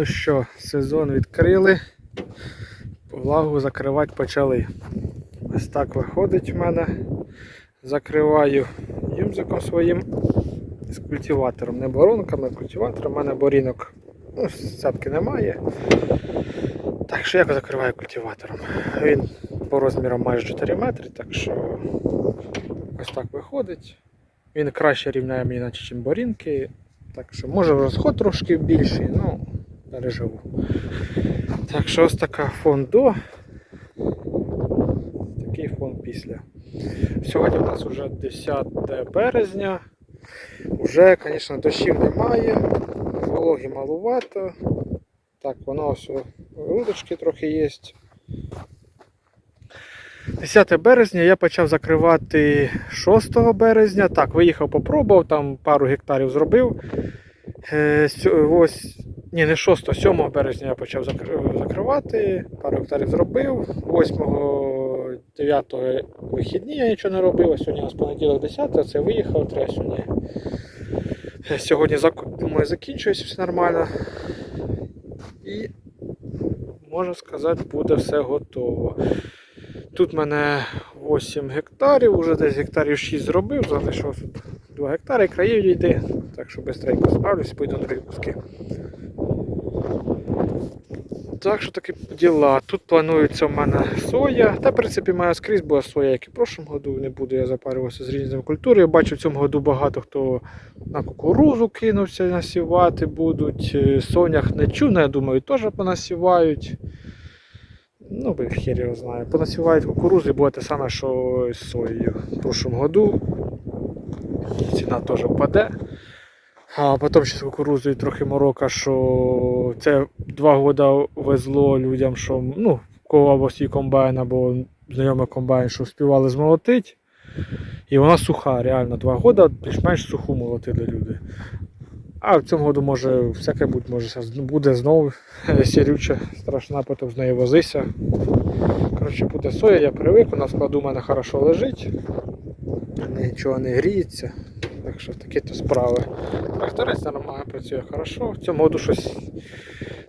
Ну що, сезон відкрили, влагу закривати почали. Ось так виходить в мене. Закриваю юмзиком своїм з культиватором. Не боронками, а культиватором. У мене борінок ну, сцепки немає. Так що я закриваю культиватором. Він по розмірам майже 4 метри, так що ось так виходить. Він краще рівняє мені, наче, ніж борінки. Так що може розход трошки більший, ну переживу. Так що ось така фон до. Такий фон після. Сьогодні у нас вже 10 березня. Уже, звісно, дощів немає, вологи малувато. Так, воно ось рудочки трохи є. 10 березня я почав закривати 6 березня. Так, виїхав, попробував, там пару гектарів зробив. Е, ось, ні, не 6, 7 березня я почав закривати, пару гектарів зробив. 8, 9 вихідні я нічого не робив. Сьогодні у нас понеділок 10, це виїхав, треба сьогодні. Е, Сьогодні думаю, закінчується все нормально. І можна сказати, буде все готово. Тут в мене 8 гектарів, вже десь гектарів 6 зробив, залишилось 2 гектари, країв йти, так що швидко справлюсь, пойду на куски. Так що такі діла. Тут планується в мене соя. Та в принципі моя скрізь була соя, як і в прошлому году. Не буду я запарюватися з різними культурами. Я бачу в цьому году багато хто на кукурузу кинувся насівати будуть. Е, Сонях не чув, я думаю, теж понасівають. Ну, би хер його знає. Понасівають кукурузу і буде те саме, що з соєю. В прошлому году ціна теж впаде. А потім ще з кукурузою трохи морока, що це два роки везло людям, що ну, в кого або свій комбайн, або знайомий комбайн, що співали змолотити. І вона суха, реально, два роки більш-менш суху молотили люди. А в цьому году може всяке будь, може буде знову сірюча, страшна, потім з нею возися. Коротше, буде соя, я привик, у на складу у мене хорошо лежить, нічого не гріється. Так що такі то справи. Тракторець нормально працює хорошо. В цьому году щось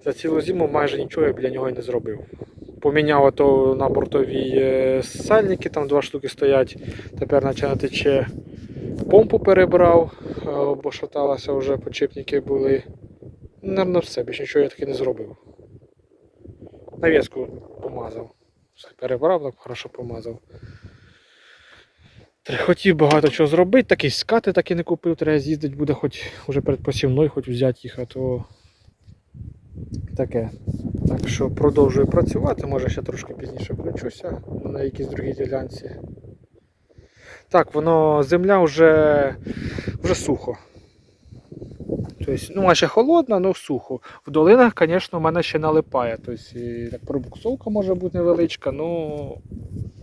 за цілу зиму майже нічого я біля нього не зробив. Поміняв ото на бортовій е, сальники, там два штуки стоять. Тепер наче тече помпу перебрав, е, бо шаталася вже, подшипники були. Наверно, все, більше нічого я таки не зробив. Навіску помазав. Все перебрав, так хорошо помазав. Хотів багато чого зробити, такий скати так не купив, треба з'їздити буде хоч уже перед посівною, хоч взяти їх, а то таке. Так що продовжую працювати, може ще трошки пізніше включуся на якійсь другій ділянці. Так, воно земля вже, вже сухо. Тобто, ну, а ще холодна, але сухо. В долинах, звісно, в мене ще налипає. Тобто, пробуксовка може бути невеличка, ну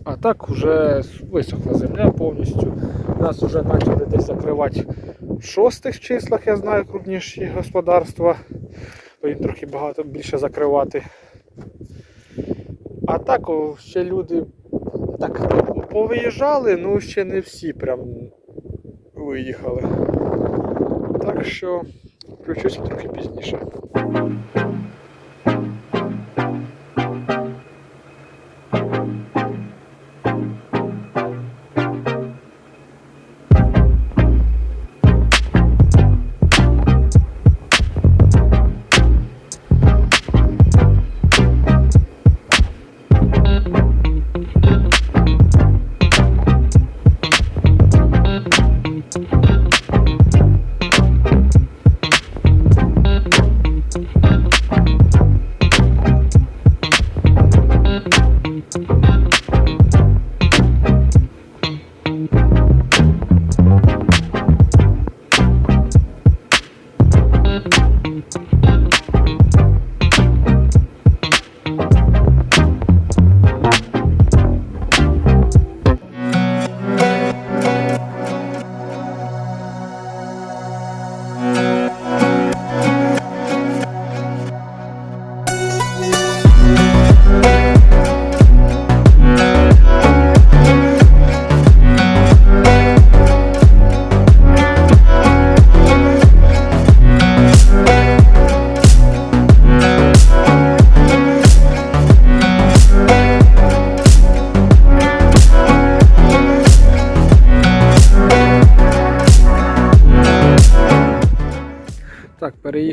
а так вже висохла земля повністю. Нас вже почали десь закривати в шостих числах, я знаю, крупніші господарства. То їм трохи багато більше закривати. А так ще люди так повиїжджали, ну ще не всі прям виїхали. Так що включуся трохи пізніше.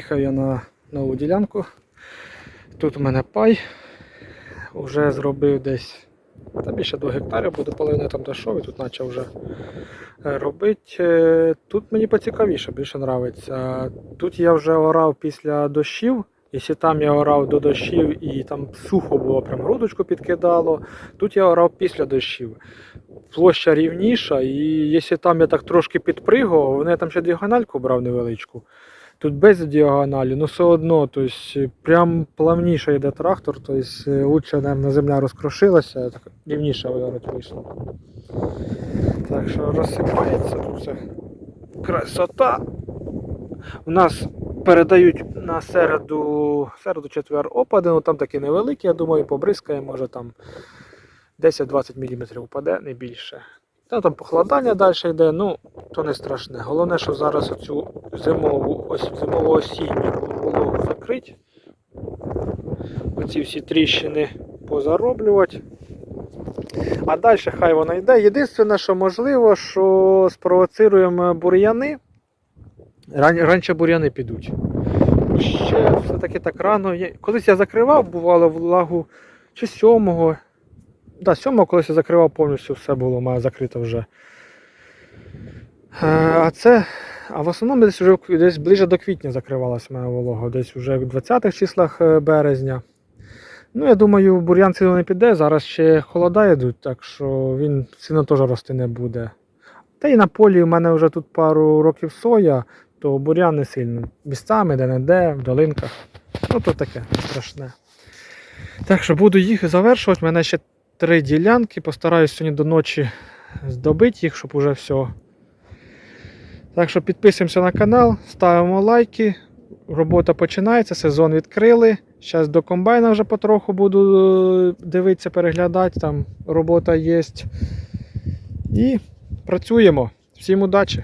Приїхав я на нову ділянку. Тут у мене пай. Вже зробив десь та більше 2 гектарів, буде половина там дійшов і тут почав вже е, робити. Е, Тут мені поцікавіше, більше подобається. Тут я вже орав після дощів. Якщо там я орав до дощів і там сухо було, прям грудочку підкидало, тут я орав після дощів. Площа рівніша, і якщо там я так трошки підпригував, вони там ще діагональку брав невеличку. Тут без діагоналі, ну все одно, тобто, прям плавніше йде трактор, тобто лучше, наверное, земля розкрошилася, так рівніше виворот вийшло. Так що розсипається тут все. Красота. У нас передають на середу, середу четвер опади, ну там такі невеликі, я думаю, побризкає, може там 10-20 мм упаде, не більше. Та там похолодання далі йде, ну то не страшне. Головне, що зараз оцю зимову, ось зимово осінню вологу закрити. Оці всі тріщини позароблювати. А далі хай вона йде. Єдине, що можливо, що спровоцируємо бур'яни. Раніше бур'яни підуть. Ще все-таки так рано. Колись я закривав, бувало влагу чи сьомого. Да, сьомого, колись я закривав повністю, все було має закрито вже. Е, А це. А в основному десь вже десь ближе до квітня закривалася моя волога, десь вже в 20-х числах е, березня. Ну, я думаю, бур'ян сильно не піде, зараз ще холода йдуть, так що він сильно теж рости не буде. Та й на полі у мене вже тут пару років соя, то бур'ян не сильно. Місцями, де-не-де, в долинках. Ну, то таке страшне. Так що буду їх завершувати. У мене ще три ділянки. Постараюсь сьогодні до ночі здобити їх, щоб уже все. Так що підписуємося на канал, ставимо лайки. Робота починається, сезон відкрили. Зараз до комбайна вже потроху буду е, дивитися, переглядати. Там робота є. І працюємо. Всім удачі!